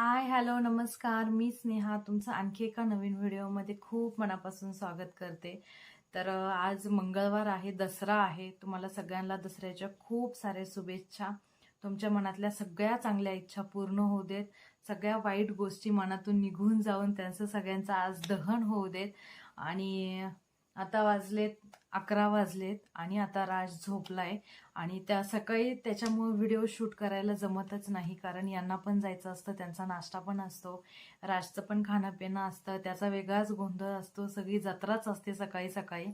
Hi hello नमस्कार. मी स्नेहा. तुमचं आणखी एका नवीन व्हिडिओमध्ये खूप मनापासून स्वागत करते. तर आज मंगळवार आहे दसरा आहे. तुम्हाला सगळ्यांना दसऱ्याच्या खूप साऱ्या शुभेच्छा. तुमच्या मनातल्या सगळ्या चांगल्या इच्छा पूर्ण होऊ देत. सगळ्या वाईट गोष्टी मनातून निघून जाऊन त्यांचं सगळ्यांचं आज दहन होऊ देत. आणि आता वाजलेत अकरा वाजलेत आणि आता राज झोपलाय आणि त्या सकाळी त्याच्यामुळे व्हिडिओ शूट करायला जमतच नाही कारण यांना पण जायचं असतं त्यांचा नाश्ता पण असतो राजचं पण खाणं पिणं असतं त्याचा वेगळाच गोंधळ असतो सगळी जत्राच असते सकाळी सकाळी.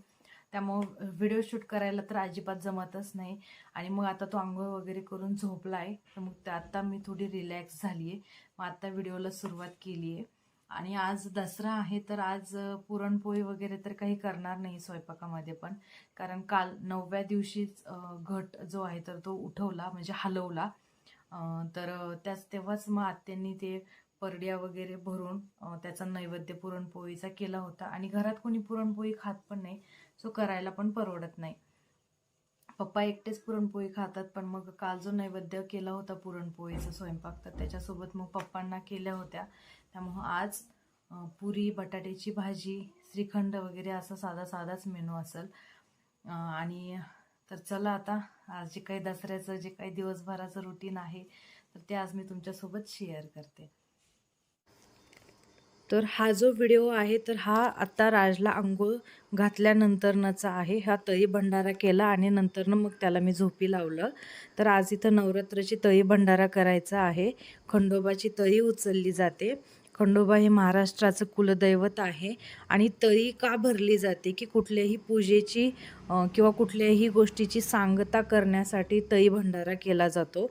त्यामुळं व्हिडिओ शूट करायला तर अजिबात जमतच नाही. आणि मग आता तो आंघोळ वगैरे करून झोपलाय. तर मग ते आता मी थोडी रिलॅक्स झाली आहे मग आता व्हिडिओला सुरुवात केली आहे आणि आज दसरा आहे तर आज पुरणपोळी वगैरे तर काही करणार नाही स्वयंपाकामध्ये पण. कारण काल नवव्या दिवशीच घट जो आहे तर तो उठवला म्हणजे हलवला. तर त्याच तेव्हाच मग आत्यांनी ते परड्या वगैरे भरून त्याचा नैवेद्य पुरणपोळीचा केला होता. आणि घरात कोणी पुरणपोळी खात पण नाही सो करायला पण परवडत नाही. पप्पा एकटेच पुरणपोळी खातात पण मग काल जो नैवेद्य केला होता पुरणपोळीचा स्वयंपाक तर त्याच्यासोबत मग पप्पांना केल्या होत्या. त्यामुळं आज पुरी बटाट्याची भाजी श्रीखंड वगैरे असं साधा साधाच मेनू असेल. आणि तर चला आता आज जे काही दसऱ्याचं जे काही दिवसभराचं रुटीन आहे तर ते आज मी तुमच्यासोबत शेअर करते. तर हा जो व्हिडिओ आहे तर हा आत्ता राजला आंघोळ घातल्यानंतरनंचा आहे. हा तळी भंडारा केला आणि नंतरनं मग त्याला मी झोपी लावलं. तर आज इथं नवरात्राची तळी भंडारा करायचा आहे. खंडोबाची तळी उचलली जाते. खंडोबा हे महाराष्ट्राचं कुलदैवत आहे. आणि तळी का भरली जाते? की कुठल्याही पूजेची किंवा कुठल्याही गोष्टीची सांगता करण्यासाठी तळी भंडारा केला जातो.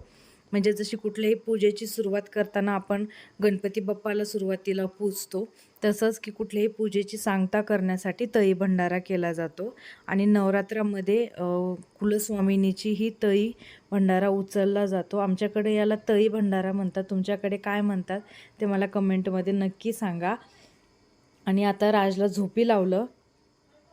म्हणजे जशी कुठल्याही पूजेची सुरुवात करताना आपण गणपती बाप्पाला सुरुवातीला पूजतो तसंच की कुठल्याही पूजेची सांगता करण्यासाठी तळी भंडारा केला जातो. आणि नवरात्रामध्ये कुलस्वामिनीची ही तळी भंडारा उचलला जातो. आमच्याकडे याला तळी भंडारा म्हणतात. तुमच्याकडे काय म्हणतात ते मला कमेंटमध्ये नक्की सांगा. आणि आता राजला झोपी लावलं.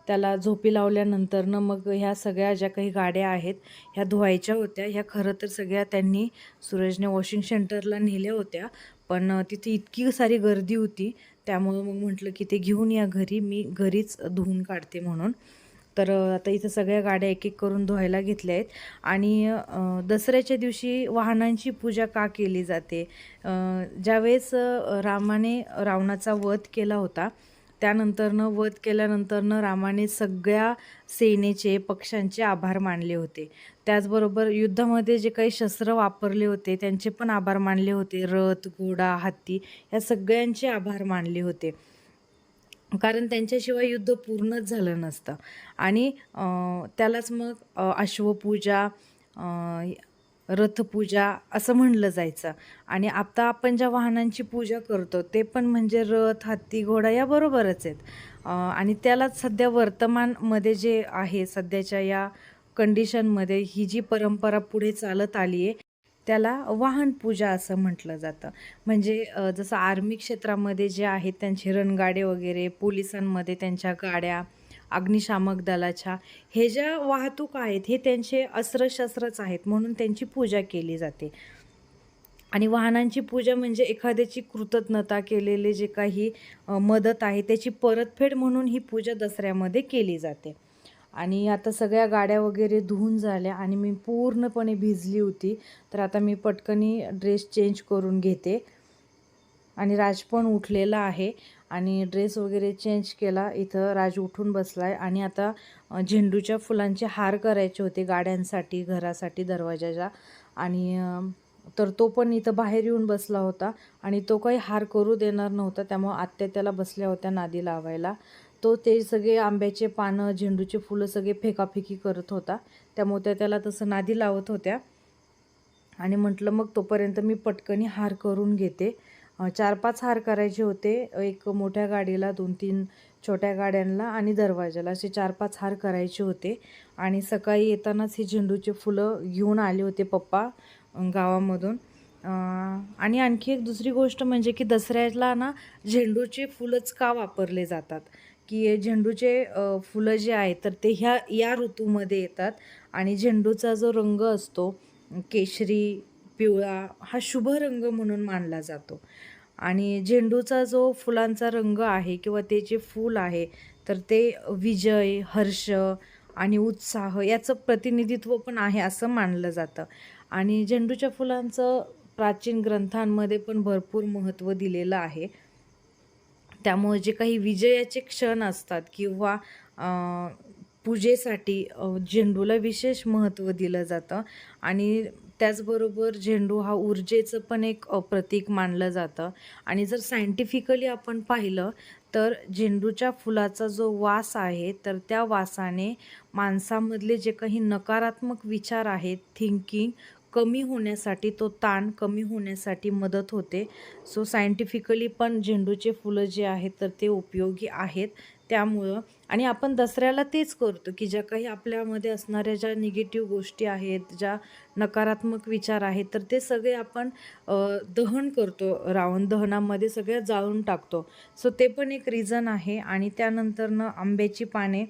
त्याला झोपी लावल्यानंतरनं मग ह्या सगळ्या ज्या काही गाड्या आहेत ह्या धुवायच्या होत्या. ह्या खरं तर सगळ्या त्यांनी सूरजने वॉशिंग सेंटरला नेल्या होत्या. पण तिथे इतकी सारी गर्दी होती त्यामुळं मग म्हटलं की ते घेऊन या घरी मी घरीच धुवून काढते म्हणून. तर आता इथं सगळ्या गाड्या एक एक करून धुवायला घेतल्या आहेत. आणि दसऱ्याच्या दिवशी वाहनांची पूजा का केली जाते? ज्यावेळेस रामाने रावणाचा वध केला होता त्यानंतरनं वध केल्यानंतरनं रामाने सगळ्या सेनेचे पक्षांचे आभार मानले होते. त्याचबरोबर युद्धामध्ये जे काही शस्त्र वापरले होते त्यांचे पण आभार मानले होते. रथ घोडा हत्ती या सगळ्यांचे आभार मानले होते. कारण त्यांच्याशिवाय युद्ध पूर्णच झालं नसतं. आणि त्यालाच मग अश्वपूजा रथपूजा असं म्हणलं जायचं. आणि आता आपण ज्या वाहनांची पूजा करतो ते पण म्हणजे रथ हत्ती घोडा या बरोबरच आहेत. आणि त्यालाच सध्या वर्तमानमध्ये जे आहे सध्याच्या या कंडिशनमध्ये ही जी परंपरा पुढे चालत आली आहे त्याला वाहन पूजा असं म्हटलं जातं. म्हणजे जसं आर्मी क्षेत्रामध्ये जे आहेत त्यांचे रणगाडे वगैरे पोलिसांमध्ये त्यांच्या गाड्या अग्निशामक दलाच्या हे ज्या वाहतूक आहेत हे त्यांचे अस्त्रशस्त्रच आहेत म्हणून त्यांची पूजा केली जाते. आणि वाहनांची पूजा म्हणजे एखाद्याची कृतज्ञता केलेले जे काही मदत आहे त्याची परतफेड म्हणून ही पूजा दसऱ्यामध्ये केली जाते. आणि आता सगळ्या गाड्या वगैरे धुवून झाल्या आणि मी पूर्णपणे भिजली होती तर आता मी पटकनी ड्रेस चेंज करून घेते. आणि राज पण उठलेला आहे. आणि ड्रेस वगैरे चेंज केला. इथं राज उठून बसला आहे आणि आता झेंडूच्या फुलांचे हार करायचे होते गाड्यांसाठी घरासाठी दरवाजाच्या. आणि तर तो पण इथं बाहेर येऊन बसला होता. आणि तो काही हार करू देणार नव्हता. त्यामुळं आत्या त्याला बसल्या होत्या नादी लावायला. तो ते सगळे आंब्याचे पानं झेंडूचे फुलं सगळे फेकाफेकी करत होता. त्यामुळे त्या त्याला तसं नादी लावत होत्या. आणि म्हटलं मग तोपर्यंत मी पटकनी हार करून घेते. चार पाच हार करायचे होते. एक मोठ्या गाडीला दोन तीन छोट्या गाड्यांना आणि दरवाजाला असे चार पाच हार करायचे होते. आणि सकाळी येतानाच हे झेंडूचे फुलं घेऊन आले होते पप्पा गावामधून. आणि आणखी एक दुसरी गोष्ट म्हणजे की दसऱ्याला ना झेंडूचे फुलंच का वापरले जातात? की झेंडूचे फुलं जे आहेत तर ते ह्या या ऋतूमध्ये येतात आणि झेंडूचा जो रंग असतो केशरी पिवळा हा शुभ रंग म्हणून मानला जातो. आणि झेंडूचा जो फुलांचा रंग आहे किंवा ते जे फूल आहे तर ते विजय हर्ष आणि उत्साह याचं प्रतिनिधित्व पण आहे असं मानलं जातं. आणि झेंडूच्या फुलांचं प्राचीन ग्रंथांमध्ये पण भरपूर महत्त्व दिलेलं आहे. त्यामुळे जे काही विजयाचे क्षण असतात किंवा पूजेसाठी झेंडूला विशेष महत्त्व दिलं जातं. आणि त्याचबरोबर झेंडू हा ऊर्जेचं पण एक प्रतीक मानलं जातं. आणि जर सायंटिफिकली आपण पाहिलं तर झेंडूच्या फुलाचा जो वास आहे तर त्या वासाने माणसामधले जे काही नकारात्मक विचार आहेत थिंकिंग कमी होण्यासाठी तो ताण कमी होण्यासाठी मदत होते. सो सायंटिफिकली पण झेंडूचे फुलं जे आहेत तर ते उपयोगी आहेत. त्यामुळं आणि आपण दसऱ्याला तेच करतो की ज्या काही आपल्यामध्ये असणाऱ्या ज्या निगेटिव्ह गोष्टी आहेत ज्या नकारात्मक विचार आहेत तर ते सगळे आपण दहन करतो. रावण दहनामध्ये सगळ्या जाळून टाकतो. सो ते पण एक रिझन आहे. आणि त्यानंतरनं आंब्याची पाने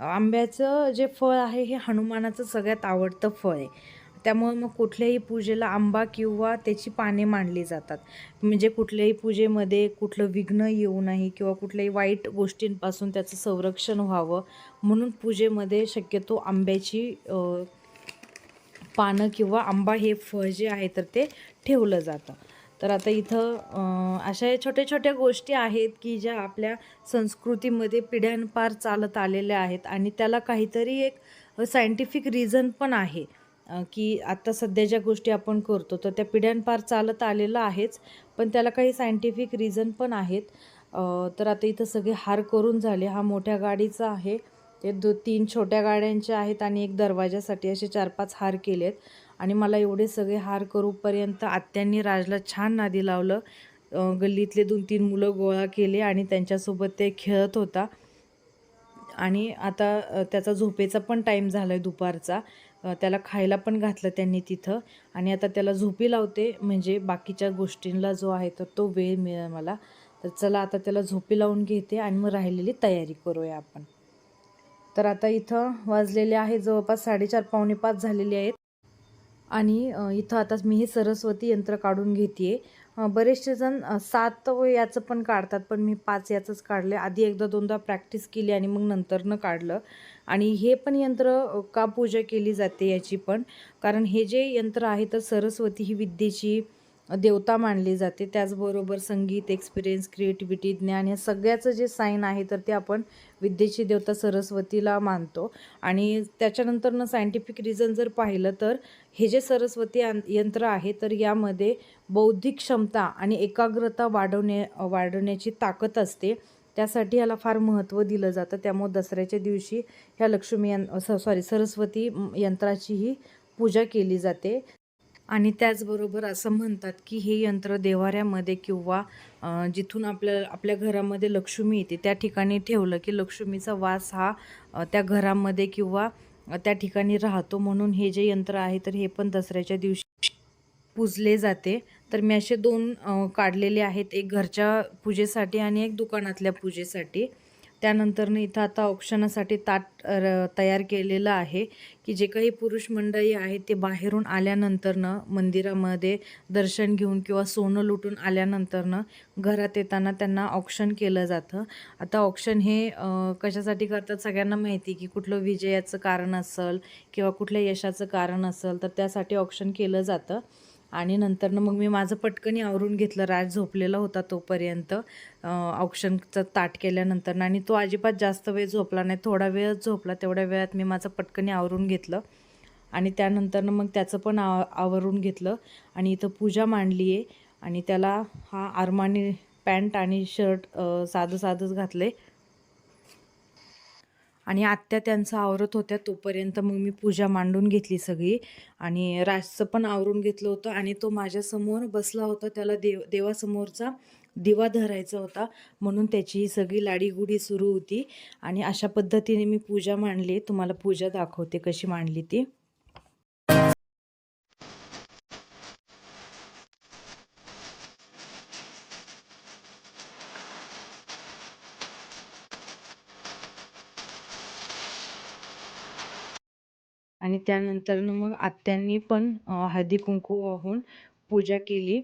आंब्याचं जे फळ आहे हे हनुमानाचं सगळ्यात आवडतं फळ आहे. त्यामुळे मग कुठल्याही पूजेला आंबा किंवा त्याची पाने मांडली जातात. म्हणजे कुठल्याही पूजेमध्ये कुठलं विघ्न येऊ नये किंवा कुठल्याही वाईट गोष्टींपासून त्याचं संरक्षण व्हावं म्हणून पूजेमध्ये शक्यतो आंब्याची पानं किंवा आंबा हे फळ जे आहे तर ते ठेवलं जातं. तर आता इथं अशा या छोट्या छोट्या गोष्टी आहेत की ज्या आपल्या संस्कृतीमध्ये पिढ्यानपार चालत आलेल्या आहेत आणि त्याला काहीतरी एक सायंटिफिक रिझन पण आहे. की आत्ता सध्या ज्या गोष्टी आपण करतो तर त्या पिढ्यांपार चालत आलेलं आहेच पण त्याला काही सायंटिफिक रिझन पण आहेत. तर आता इथं सगळे हार करून झाले. हा मोठ्या गाडीचा आहे. ते दो तीन छोट्या गाड्यांचे आहेत आणि एक दरवाजासाठी असे चार पाच हार केलेत. आणि मला एवढे सगळे हार करूपर्यंत आत्यांनी राजला छान नादी लावलं. गल्लीतले दोन तीन मुलं गोळा केले आणि त्यांच्यासोबत ते खेळत होता. आणि आता त्याचा झोपेचा पण टाईम झाला आहे दुपारचा. त्याला खायला पण घातलं त्यांनी तिथं. आणि आता त्याला झोपी लावते म्हणजे बाकीच्या गोष्टींना जो आहे तर तो वेळ मिळेल मला. तर चला आता त्याला झोपी लावून घेते आणि मग राहिलेली तयारी करूया आपण. तर आता इथं वाजलेले आहे जवळपास साडेचार पावणे पाच झालेले आहेत. आणि इथं आता मी हे सरस्वती यंत्र काढून घेते बरेचसे जण सात व याचं पण काढतात पण मी पाच याचंच काढले आधी एकदा दोनदा प्रॅक्टिस केली आणि मग नंतरनं काढलं. आणि हे पण यंत्र का पूजा केली जाते याची पण? कारण हे जे यंत्र आहे तर सरस्वती ही विद्येची देवता मानली जाते. त्याचबरोबर संगीत एक्सपिरियन्स क्रिएटिव्हिटी ज्ञान या सगळ्याचं जे साईन आहे तर ते आपण विद्येची देवता सरस्वतीला मानतो. आणि त्याच्यानंतरनं सायंटिफिक रिझन जर पाहिलं तर हे जे सरस्वती यंत्र आहे तर यामध्ये बौद्धिक क्षमता आणि एकाग्रता वाढवणे वाढवण्याची ताकद असते. त्यासाठी याला फार महत्त्व दिलं जातं. त्यामुळे दसऱ्याच्या दिवशी ह्या लक्ष्मी यं सॉरी सरस्वती यंत्राचीही पूजा केली जाते. आणि त्याचबरोबर असं म्हणतात की हे यंत्र देवाऱ्यामध्ये किंवा जिथून आपल्या आपल्या घरामध्ये लक्ष्मी येते त्या ठिकाणी ठेवलं की लक्ष्मीचा वास हा त्या घरामध्ये किंवा त्या ठिकाणी राहतो. म्हणून हे जे यंत्र आहे तर हे पण दसऱ्याच्या दिवशी पूजले जाते. तर मी असे दोन काढलेले आहेत. एक घरच्या पूजेसाठी आणि एक दुकानातल्या पूजेसाठी. त्यानंतरनं इथं आता औक्षणासाठी ताट तयार केलेलं आहे की जे काही पुरुष मंडळी आहेत ते बाहेरून आल्यानंतरनं मंदिरामध्ये दर्शन घेऊन किंवा सोनं लुटून आल्यानंतरनं घरात येताना त्यांना औक्षण केलं जातं. आता औक्षण हे कशासाठी करतात सगळ्यांना माहिती की कुठलं विजयाचं कारण असेल किंवा कुठल्या यशाचं कारण असेल तर त्यासाठी औक्षण केलं जातं. आणि नंतरनं मग मी माझं पटकनी आवरून घेतलं. राज झोपलेला होता तोपर्यंत औक्षणचं ताट केल्यानंतर आणि तो अजिबात जास्त वेळ झोपला नाही. थोडा वेळच झोपला तेवढ्या वेळात मी माझं पटकनी आवरून घेतलं. आणि त्यानंतरनं मग त्याचं पण आव आवरून घेतलं आणि इथं पूजा मांडली आहे आणि त्याला हा आरमानी पॅन्ट आणि शर्ट साधं साधंच घातलं आणि आत्या त्यांचं आवरत होत्या तोपर्यंत मग मी पूजा मांडून घेतली सगळी. आणि राजचं पण आवरून घेतलं होतं आणि तो माझ्यासमोर बसला होता. त्याला देव देवासमोरचा दिवा धरायचा होता. म्हणून त्याची ही सगळी लाडीगुडी सुरू होती. आणि अशा पद्धतीने मी पूजा मांडली. तुम्हाला पूजा दाखवते कशी मांडली ती. त्यानंतरनं मग आत्यांनी पण हळदी कुंकू वाहून पूजा केली.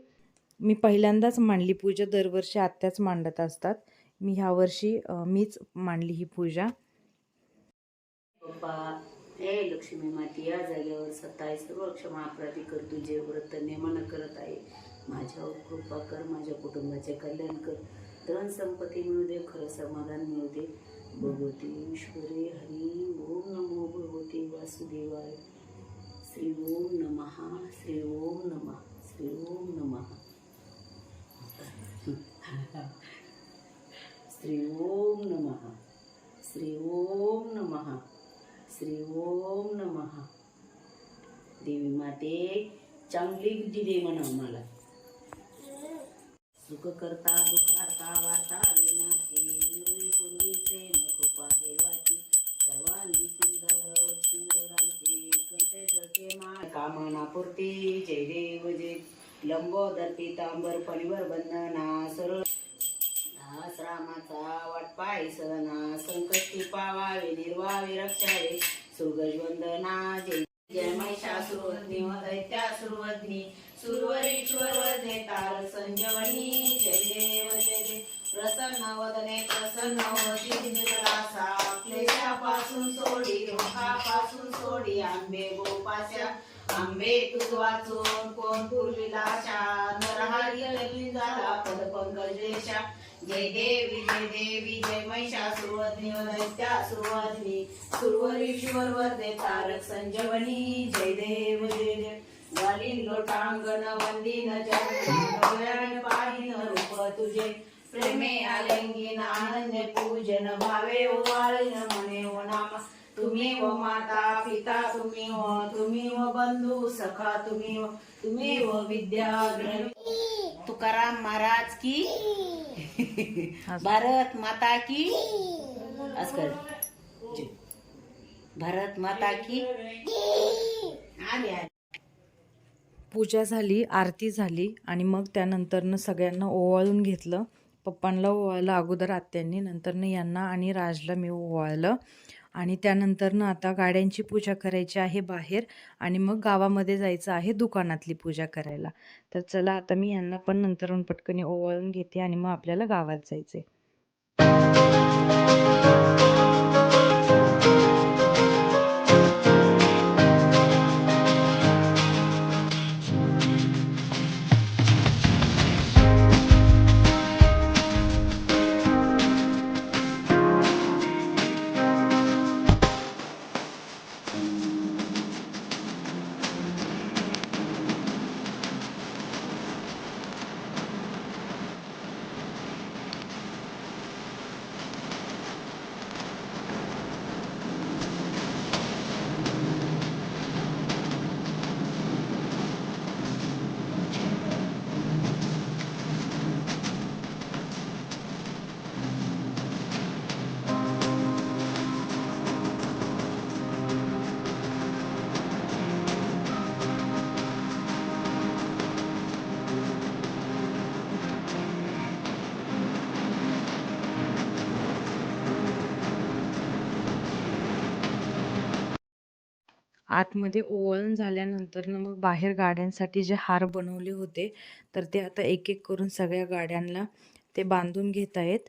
मी पहिल्यांदाच मांडली पूजा दरवर्षी आत्याच मांडत असतात. मी ह्या वर्षी मीच मांडली ही पूजा. बाप्पा हे लक्ष्मी माती या जागेवर सताय सर्व क्षमा अपराधी कर. तुझे व्रत नेमन करत आहे. माझ्यावर कृपा कर माझ्या कुटुंबाचे कल्याण कर. धन संपत्ती मिळू दे खरं समाधान मिळू दे. भगवतीश्वरे हरी ओम नमो भगवती वासुदेवाय। श्री ओम नमः श्री ओम नमः श्री ओम नमः। श्री ओम नमः श्री ओम नमः श्री ओम नमः। देवी माते चांगली बुद्धी दे म्हणा मला सुख करता दुःख प्रेम कृपा देवाची सर्वांगी सुंदर सिंदुरांची कंठे जसे माळ कामना पूर्ती जय देव जय लंबोदर पितांबर पणिवर बंधना सरळ. दास रामाचा वाटपाय सणा संकष्टी पावावे निर्वावे रक्षावे. सुगज वंदना जय. जय महिषा महिषासुरवदनी दैत्या दैत्यासुरवदनी सुरवरीश्वर वदने तार संजवणी जय देव प्रसन्न वदने प्रसन्न होती निरासा क्लेशापासून सोडी दुःखापासून सोडी आंबे गोपाच्या आंबे तुझ वाचून कोण पूर्वीला नरहरी लग्न झाला पद पंकजेशा जय देवी जय देवी जय महिषासुरवदनी व दैत्यासुरवदनी सुरवरीश्वर वरदे तारक संजवनी. जय देव जय देव. वालीन लोटांगण वंदीन जय पाहिन रूप तुझे. प्रेमे आलिंगीन आनंद पूजन भावे ओवाळीन मने ओ नाम तुम्ही व माता पिता तुम्ही हो तुम्ही व बंधू सखा तुम्ही हो तुम्ही व विद्या तुकाराम महाराज की? भारत माता की? अस्कर भारत माता की? आले. पूजा झाली आरती झाली आणि मग त्यानंतरनं सगळ्यांना ओवाळून घेतलं. पप्पांना ओवाळलं अगोदर आत्यांनी नंतरनं यांना आणि राजला मी ओवाळलं. आणि त्यानंतरनं आता गाड्यांची पूजा करायची आहे बाहेर आणि मग गावामध्ये जायचं आहे दुकानातली पूजा करायला. तर चला आता मी यांना पण नंतरून पटकन ओवाळून घेते आणि मग आपल्याला गावात जायचंय. आतमध्ये ओवळण झाल्यानंतर ना मग बाहेर गाड्यांसाठी जे हार बनवले होते तर ते आता एक एक करून सगळ्या गाड्यांना ते बांधून घेत आहेत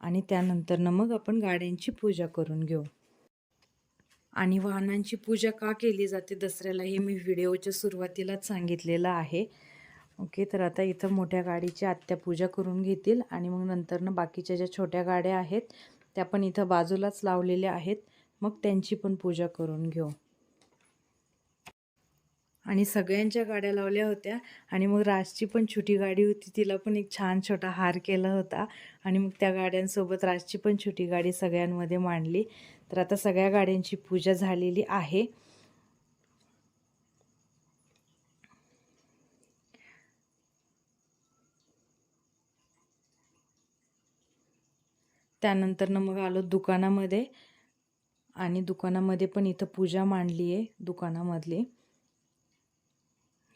आणि त्यानंतर ना मग आपण गाड्यांची पूजा करून घेऊ. आणि वाहनांची पूजा का केली जाते दसऱ्याला हे मी व्हिडिओच्या सुरुवातीलाच सांगितलेलं आहे. ओके तर आता इथं मोठ्या गाडीची आत्या पूजा करून घेतील आणि मग नंतरनं बाकीच्या ज्या छोट्या गाड्या आहेत त्या पण इथं बाजूलाच लावलेल्या आहेत. मग त्यांची पण पूजा करून घेऊ. आणि सगळ्यांच्या गाड्या लावल्या होत्या आणि मग राजची पण छोटी गाडी होती तिला पण एक छान छोटा हार केला होता. आणि मग त्या गाड्यांसोबत राजची पण छोटी गाडी सगळ्यांमध्ये मांडली. तर आता सगळ्या गाड्यांची पूजा झालेली आहे. त्यानंतर मग आलो दुकानामध्ये आणि दुकानामध्ये पण इथं पूजा मांडली आहे दुकानामधली.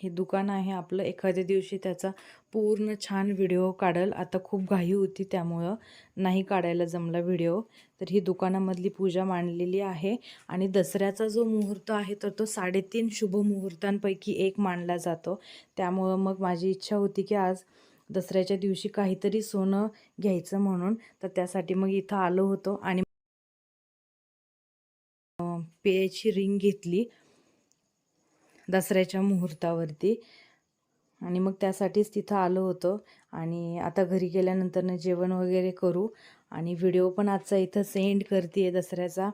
हे दुकान आहे. आपलं एखाद्या दिवशी त्याचा पूर्ण छान व्हिडिओ काढल. आता खूप घाई होती त्यामुळं नाही काढायला जमला व्हिडिओ. तर ही दुकानामधली पूजा मांडलेली आहे आणि दसऱ्याचा जो मुहूर्त आहे तर तो साडेतीन शुभ मुहूर्तांपैकी एक मानला जातो. त्यामुळं मग माझी इच्छा होती की आज दसऱ्याच्या दिवशी काहीतरी सोनं घ्यायचं म्हणून. तर त्यासाठी मग इथं आलो होतो आणि पेयाची रिंग घेतली. दसऱ्याच्या मुहूर्तावरती. आणि मग त्यासाठीच तिथं आलो होतो. आणि आता घरी गेल्यानंतरनं जेवण वगैरे करू. आणि व्हिडिओ पण आजचा इथं सेंड करते आहे दसऱ्याचा.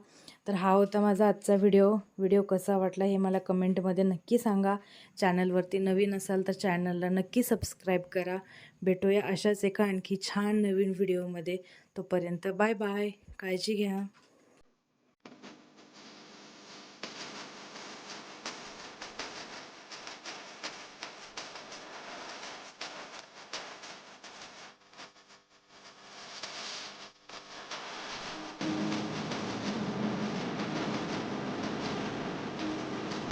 तर हा होता माझा आजचा व्हिडिओ. व्हिडिओ कसा वाटला हे मला कमेंटमध्ये नक्की सांगा. चॅनलवरती नवीन असाल तर चॅनलला नक्की सबस्क्राईब करा. भेटूया अशाच एका आणखी छान नवीन व्हिडिओमध्ये. तोपर्यंत बाय बाय. काळजी घ्या.